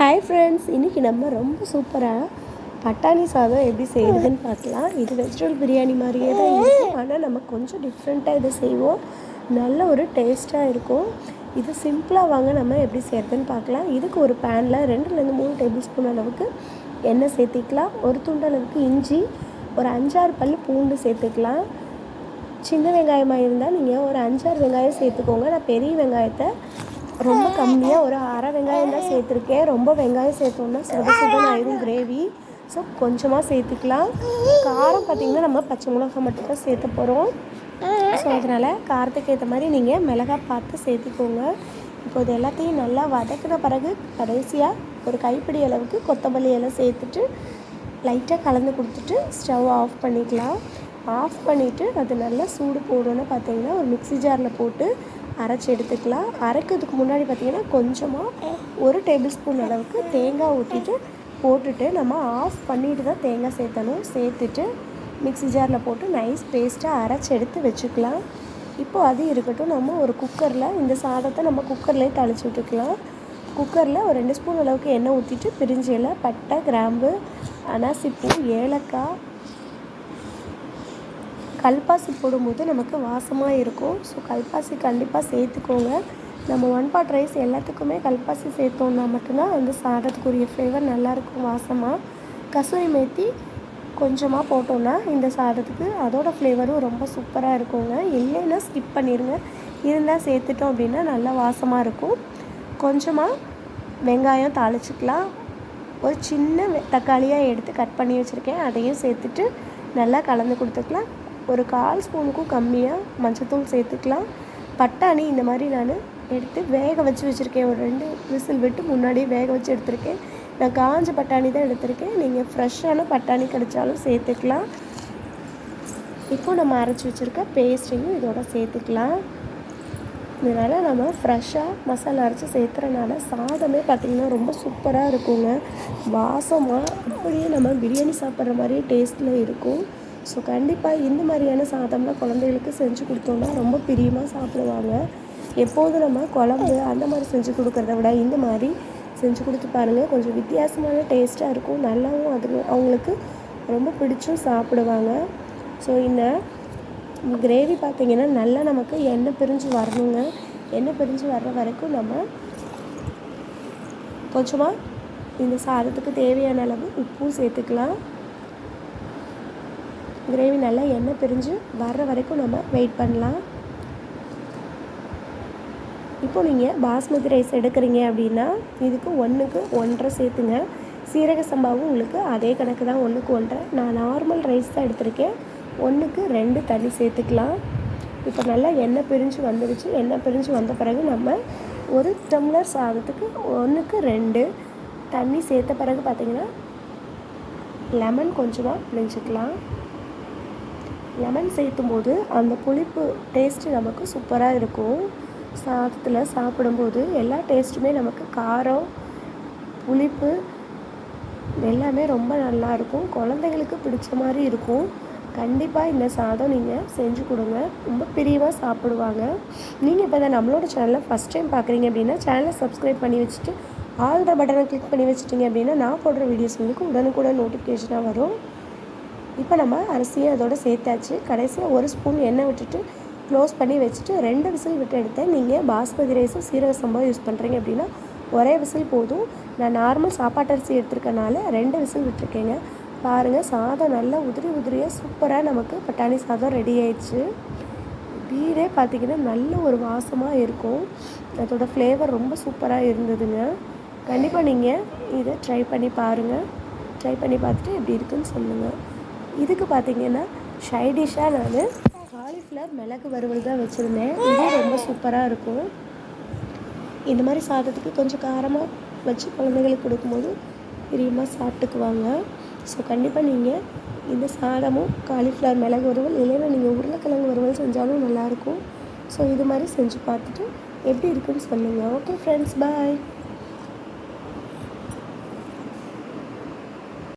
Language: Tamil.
ஹாய் ஃப்ரெண்ட்ஸ் இன்றைக்கி நம்ம ரொம்ப சூப்பராக பட்டாணி சாதம் எப்படி செய்யுதுன்னு பார்க்கலாம். இது வெஜிடபிள் பிரியாணி மாதிரியே தான் இருக்கும். ஆனால் நம்ம கொஞ்சம் டிஃப்ரெண்ட்டாக இதை செய்வோம். நல்ல ஒரு டேஸ்ட்டாக இருக்கும். இது சிம்பிளாக வாங்க நம்ம எப்படி செய்கிறதுன்னு பார்க்கலாம். இதுக்கு ஒரு பேனில் ரெண்டுலேருந்து மூணு டேபிள் ஸ்பூன் அளவுக்கு எண்ணெய் சேர்த்திக்கலாம். ஒரு துண்டு அளவுக்கு இஞ்சி ஒரு அஞ்சாறு பல் பூண்டு சேர்த்துக்கலாம். சின்ன வெங்காயமாக இருந்தால் நீங்கள் ஒரு அஞ்சாறு வெங்காயம் சேர்த்துக்கோங்க. நான் பெரிய வெங்காயத்தை ரொம்ப கம்மியாக ஒரு அரை வெங்காயம் தான் சேர்த்துருக்கேன். ரொம்ப வெங்காயம் சேர்த்தோம்னா சுட சுடம் ஆயிடும் கிரேவி ஸோ கொஞ்சமாக சேர்த்துக்கலாம். காரம் பார்த்திங்கன்னா நம்ம பச்சை மிளகா மட்டும் தான் சேர்த்து போகிறோம் ஸோ அதனால் காரத்துக்கு ஏற்ற மாதிரி நீங்கள் மிளகாய் பார்த்து சேர்த்துக்கோங்க. இப்போ இது எல்லாத்தையும் நல்லா வதக்கின பிறகு கடைசியாக ஒரு கைப்பிடி அளவுக்கு கொத்தமல்லி எல்லாம் சேர்த்துட்டு லைட்டாக கலந்து கொடுத்துட்டு ஸ்டவ் ஆஃப் பண்ணிக்கலாம். ஆஃப் பண்ணிவிட்டு அது நல்லா சூடு போடணுன்னு பார்த்தீங்கன்னா ஒரு மிக்சி ஜாரில் போட்டு அரைச்சி எடுத்துக்கலாம். அரைக்கிறதுக்கு முன்னாடி பார்த்திங்கன்னா கொஞ்சமாக ஒரு டேபிள் ஸ்பூன் அளவுக்கு தேங்காய் ஊற்றிட்டு போட்டுட்டு நம்ம ஆஃப் பண்ணிட்டு தான் தேங்காய் சேர்த்தணும். சேர்த்துட்டு மிக்ஸி ஜாரில் போட்டு நைஸ் பேஸ்ட்டாக அரைச்சி எடுத்து வச்சுக்கலாம். இப்போது அது இருக்கட்டும் நம்ம ஒரு குக்கரில் இந்த சாதத்தை நம்ம குக்கர்லேயே தளிச்சு விட்டுக்கலாம். குக்கரில் ஒரு ரெண்டு ஸ்பூன் அளவுக்கு எண்ணெய் ஊற்றிட்டு பிரிஞ்சியில் பட்டை கிராம்பு அனாசிப்பூ ஏலக்காய் கல்பாசி போடும்போது நமக்கு வாசமாக இருக்கும். ஸோ கல்பாசி கண்டிப்பாக சேர்த்துக்கோங்க. நம்ம ஒன் பாட் ரைஸ் எல்லாத்துக்குமே கல்பாசி சேர்த்தோம்னா மட்டும்தான் வந்து சாதத்துக்குரிய ஃப்ளேவர் நல்லாயிருக்கும் வாசமாக கசூரி மேத்தி கொஞ்சமாக போட்டோன்னா இந்த சாதத்துக்கு அதோடய ஃப்ளேவரும் ரொம்ப சூப்பராக இருக்குங்க. இல்லைன்னா ஸ்கிப் பண்ணிடுங்க இருந்தால் சேர்த்துட்டோம் அப்படின்னா நல்லா வாசமாக இருக்கும். கொஞ்சமாக வெங்காயம் தாளிச்சிக்கலாம். ஒரு சின்ன தக்காளியாக எடுத்து கட் பண்ணி வச்சுருக்கேன். அதையும் சேர்த்துட்டு நல்லா கலந்து கொடுத்துக்கலாம். ஒரு கால் ஸ்பூனுக்கும் கம்மியாக மஞ்சத்தூள் சேர்த்துக்கலாம். பட்டாணி இந்த மாதிரி நான் எடுத்து வேக வச்சு வச்சுருக்கேன். ஒரு ரெண்டு விசில் விட்டு முன்னாடியே வேக வச்சு எடுத்திருக்கேன். நான் காஞ்ச பட்டாணி தான் எடுத்திருக்கேன். நீங்கள் ஃப்ரெஷ்ஷான பட்டாணி கிடைச்சாலும் சேர்த்துக்கலாம். இப்போ நம்ம அரைச்சி வச்சுருக்க பேஸ்ட்டையும் இதோட சேர்த்துக்கலாம். இதனால் நம்ம ஃப்ரெஷ்ஷாக மசாலா அரைச்சி சேர்த்துறனால சாதமே பார்த்திங்கன்னா ரொம்ப சூப்பராக இருக்குங்க. வாசமாக அப்படியே நம்ம பிரியாணி சாப்பிட்ற மாதிரியே டேஸ்ட்டில் இருக்கும். ஸோ கண்டிப்பாக இந்த மாதிரியான சாதம்லாம் குழந்தைகளுக்கு செஞ்சு கொடுத்தோம்னா ரொம்ப பிரியமாக சாப்பிடுவாங்க. எப்போதும் நம்ம குழம்பு அந்த மாதிரி செஞ்சு கொடுக்குறத விட இந்த மாதிரி செஞ்சு கொடுத்து பாருங்கள் கொஞ்சம் வித்தியாசமான டேஸ்ட்டாக இருக்கும். நல்லாவும் அது அவங்களுக்கு ரொம்ப பிடிச்சும் சாப்பிடுவாங்க. ஸோ இந்த கிரேவி பார்த்திங்கன்னா நல்லா நமக்கு எண்ணெய் பிரிஞ்சு வரணுங்க. எண்ணெய் பிரிஞ்சு வர்ற வரைக்கும் நம்ம கொஞ்சமாக இந்த சாதத்துக்கு தேவையான அளவு உப்பும் சேர்த்துக்கலாம். கிரேவி நல்லா எண்ணெய் பிரிஞ்சு வர்ற வரைக்கும் நம்ம வெயிட் பண்ணலாம். இப்போ நீங்கள் பாஸ்மதி ரைஸ் எடுக்கிறீங்க அப்படின்னா இதுக்கு ஒன்றுக்கு ஒன்றரை சேர்த்துங்க. சீரக சம்பாவும் உங்களுக்கு அதே கணக்கு தான் ஒன்றுக்கு ஒன்றரை. நான் நார்மல் ரைஸ் தான் எடுத்திருக்கேன். ஒன்றுக்கு ரெண்டு தண்ணி சேர்த்துக்கலாம். இப்போ நல்லா எண்ணெய் பிரிஞ்சு வந்துடுச்சு எண்ணெய் பிரிஞ்சு வந்த பிறகு நம்ம ஒரு டம்ளர் சாதத்துக்கு ஒன்றுக்கு ரெண்டு தண்ணி சேர்த்த பிறகு பார்த்திங்கன்னா லெமன் கொஞ்சமாக பிழிஞ்சிக்கலாம் லெமன் சேர்த்தும் போது அந்த புளிப்பு டேஸ்ட்டு நமக்கு சூப்பராக இருக்கும். சாதத்தில் சாப்பிடும்போது எல்லா டேஸ்ட்டுமே நமக்கு காரம் புளிப்பு எல்லாமே ரொம்ப நல்லாயிருக்கும் குழந்தைங்களுக்கு பிடிச்ச மாதிரி இருக்கும். கண்டிப்பாக இந்த சாதம் நீங்கள் செஞ்சு கொடுங்க. ரொம்ப பிரியமாக சாப்பிடுவாங்க. நீங்கள் இப்போ தான் நம்மளோட சேனலை ஃபஸ்ட் டைம் பார்க்குறீங்க அப்படின்னா சேனலை சப்ஸ்கிரைப் பண்ணி வச்சுட்டு ஆல் த பட்டனை கிளிக் பண்ணி வச்சுட்டிங்க அப்படின்னா நான் போடுற வீடியோஸ் உங்களுக்கு உடனுக்குடன் நோட்டிஃபிகேஷனாக வரும். இப்போ நம்ம அரிசியை அதோடு சேர்த்தாச்சு. கடைசியாக ஒரு ஸ்பூன் எண்ணெய் விட்டுட்டு க்ளோஸ் பண்ணி வச்சுட்டு ரெண்டு விசில் விட்டு எடுத்தேன். நீங்கள் பாஸ்மதி ரைஸும் சீரக சம்பா யூஸ் பண்ணுறீங்க அப்படின்னா ஒரே விசில் போதும். நான் நார்மல் சாப்பாட்டு அரிசி எடுத்துருக்கனால ரெண்டு விசில் விட்டுருக்கேங்க. பாருங்கள் சாதம் நல்லா உதிரி உதிரியாக சூப்பராக நமக்கு பட்டாணி சாதம் ரெடி ஆயிடுச்சு. வீடே பார்த்திங்கன்னா நல்ல ஒரு வாசமாக இருக்கும். அதோடய ஃப்ளேவர் ரொம்ப சூப்பராக இருந்ததுங்க. கண்டிப்பாக நீங்கள் இதை ட்ரை பண்ணி பாருங்கள் ட்ரை பண்ணி பார்த்துட்டு எப்படி இருக்குன்னு சொல்லுங்கள் இதுக்கு பார்த்தீங்கன்னா ஷைடிஷாக நான் காலிஃப்ளவர் மிளகு வறுவல் தான் வச்சுருந்தேன். இது ரொம்ப சூப்பராக இருக்கும். இந்த மாதிரி சாதத்துக்கு கொஞ்சம் காரமாக வச்சு குழந்தைகளுக்கு கொடுக்கும்போது பிரியமாக சாப்பிட்டுக்குவாங்க. ஸோ கண்டிப்பாக நீங்கள் இந்த சாதமும் காலிஃப்ளவர் மிளகு வறுவல் இல்லைன்னா நீங்கள் உருளைக்கிழங்கு வறுவல் செஞ்சாலும் நல்லாயிருக்கும் ஸோ இது மாதிரி செஞ்சு பார்த்துட்டு எப்படி இருக்குன்னு சொல்லுங்கள் ஓகே ஃப்ரெண்ட்ஸ் பாய்